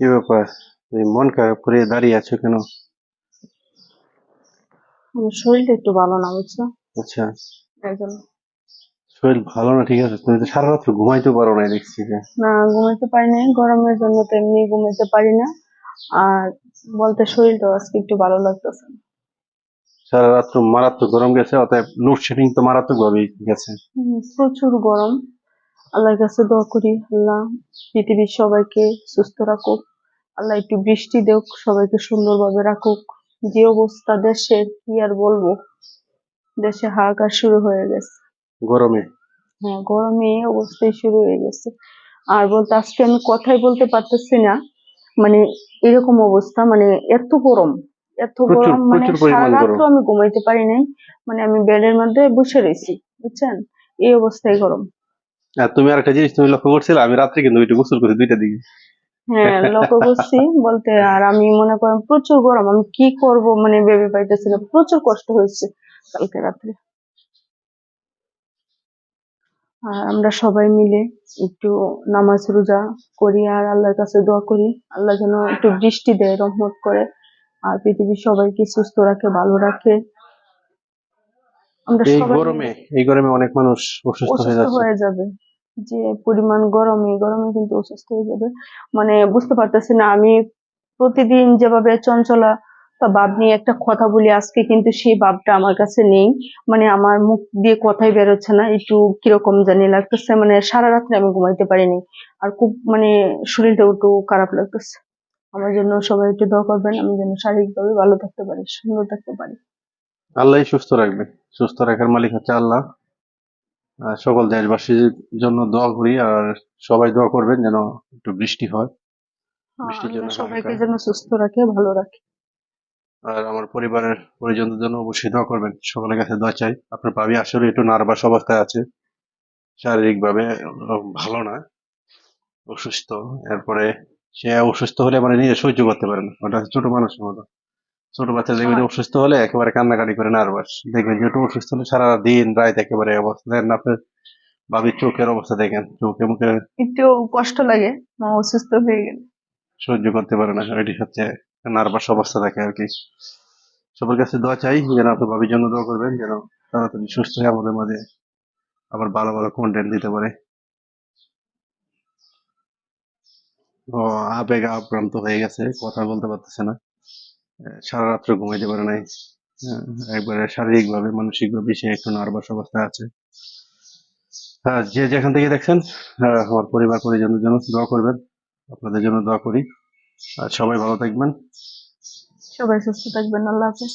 কি ব্যাপার? এই মন খারাপ করে দাঁড়িয়ে আছো কেন? আমার শরীরটা একটু ভালো না বুঝছ? আচ্ছা। শরীর ভালো না ঠিক আছে। তুমি তো সারা রাত্র ঘুমাইতে পারো না দেখছি যে। না ঘুমাইতে পারি না গরমের জন্য তো এমনি ঘুমাইতে পারি না। আর বলতে শরীরটা আজকে একটু ভালো লাগতেছে। সারা রাত্র মারাত্মক গরম গেছে অতএব লোডশেডিং তো মারাত্মক ভাবেই গেছে প্রচুর গরম। আল্লাহর কাছে দোয়া করি আল্লাহ পৃথিবীর সবাইকে সুস্থ রাখুক আল্লাহ একটু বৃষ্টি দেউক সবাইকে সুন্দরভাবে রাখুক। যে অবস্থা দেশের কি আর বলব? দেশে হাহাকার শুরু হয়ে গেছে। গরমে? হ্যাঁ গরমে এই অবস্থায় শুরু হয়ে গেছে। আর বলতে আজকে আমি কথাই বলতে পারতেছি না। মানে এরকম অবস্থা মানে এত গরম এত গরম মানে প্রচুর পরিমাণ সারা রাত্র আমি ঘুমাইতে পারি নাই। মানে আমি বেডের মধ্যে বসে রয়েছি বুঝছেন? এই অবস্থায় গরম। আর তুমি আরেকটা জিনিস তুমি লক্ষ্য করছিলে? আমি রাত্রে কিন্তু একটু গোসল করি দুইটা দিকে। হ্যাঁ লক্ষ্য করছি বলতে আর আমি মনে করেন প্রচুর গরম, আমি কি করব মানে ভেবে পাইতেছি প্রচুর কষ্ট হয়েছে কালকে রাত্রে। আর আমরা সবাই মিলে একটু নামাজ রোজা করি আর আল্লাহর কাছে দোয়া করি, আল্লাহ যেন একটু বৃষ্টি দেয়, রহমত করে। আর পৃথিবীর সবাইকে সুস্থ রাখে, ভালো রাখে। আমরা এই গরমে এই গরমে অনেক মানুষ অসুস্থ হয়ে যাচ্ছে। হয়ে যাবে। যে পরিমাণ গরম এই গরমে কিন্তু অসুস্থ হয়ে যাবে। মানে বুঝতে পারতেছি না আমি প্রতিদিন যেভাবে চঞ্চলা বা ভাব নিয়ে একটা কথা বলি আজকে কিন্তু সেই বাপটা আমার কাছে নেই। মানে আমার মুখ দিয়ে কথাই বেরোচ্ছে না একটু কীরকম জানি লাগতেছে। মানে সারা রাত্রে আমি ঘুমাইতে পারিনি। আর খুব মানে শরীরটা একটু খারাপ লাগতেছে। আমার জন্য সবাই একটু দোয়া করবেন আমি যেন শারীরিকভাবে ভালো থাকতে পারি সুন্দর থাকতে পারি। আল্লাহই সুস্থ রাখবে। সুস্থ রাখার মালিক হচ্ছে আল্লাহ। সকল দেশবাসীর জন্য দোয়া করি আর সবাই দোয়া করবেন যেন একটু বৃষ্টি হয়। বৃষ্টির জন্য সবাইকে যেন সুস্থ রাখে ভালো রাখে। আর আমার পরিবারের পরিজনদের জন্য অবশ্যই দোয়া করবেন। সকলের কাছে দোয়া চাই। আপনার ভাবি আসলে একটু নার্ভাস অবস্থায় আছে। শারীরিক ভাবে ভালো না অসুস্থ। এরপরে সে অসুস্থ হলে মানে নিজে সহ্য করতে পারে না। ওটা ছোট মানুষের মতো। ছোট বাচ্চা দেখবেন যে অসুস্থ হলে একেবারে কান্নাকাটি করে নার্ভাস দেখবেন যেহেতু অসুস্থ হলে সারা দিন রাত একেবারে অবস্থা। দেখেন আপনার ভাবির চোখের অবস্থা দেখেন। চোখে মুখে একটু কষ্ট লাগে মা অসুস্থ হয়ে গেলে। সহ্য করতে পারে না। এটি হচ্ছে নার্ভাস অবস্থা থাকে আর কি। সবার কাছে দোয়া চাই যেন আপনার ভাবির জন্য দোয়া করবেন যেন তাড়াতাড়ি সুস্থ হয়ে আমাদের মাঝে আবার ভালো ভালো কন্টেন্ট দিতে পারে। ও আবেগ আক্রান্ত হয়ে গেছে কথা বলতে পারতেছে না। সারা রাত্র ঘুমাইতে পারে নাই। একবারে শারীরিক ভাবে মানসিক ভাবে সে একটু নার্ভাস অবস্থা আছে। হ্যাঁ যে যেখান থেকে দেখছেন আহ, আমার পরিবার পরিজনের জন্য দোয়া করবেন। আপনাদের জন্য দোয়া করি। আর সবাই ভালো থাকবেন। সবাই সুস্থ থাকবেন আল্লাহ হাফেজ।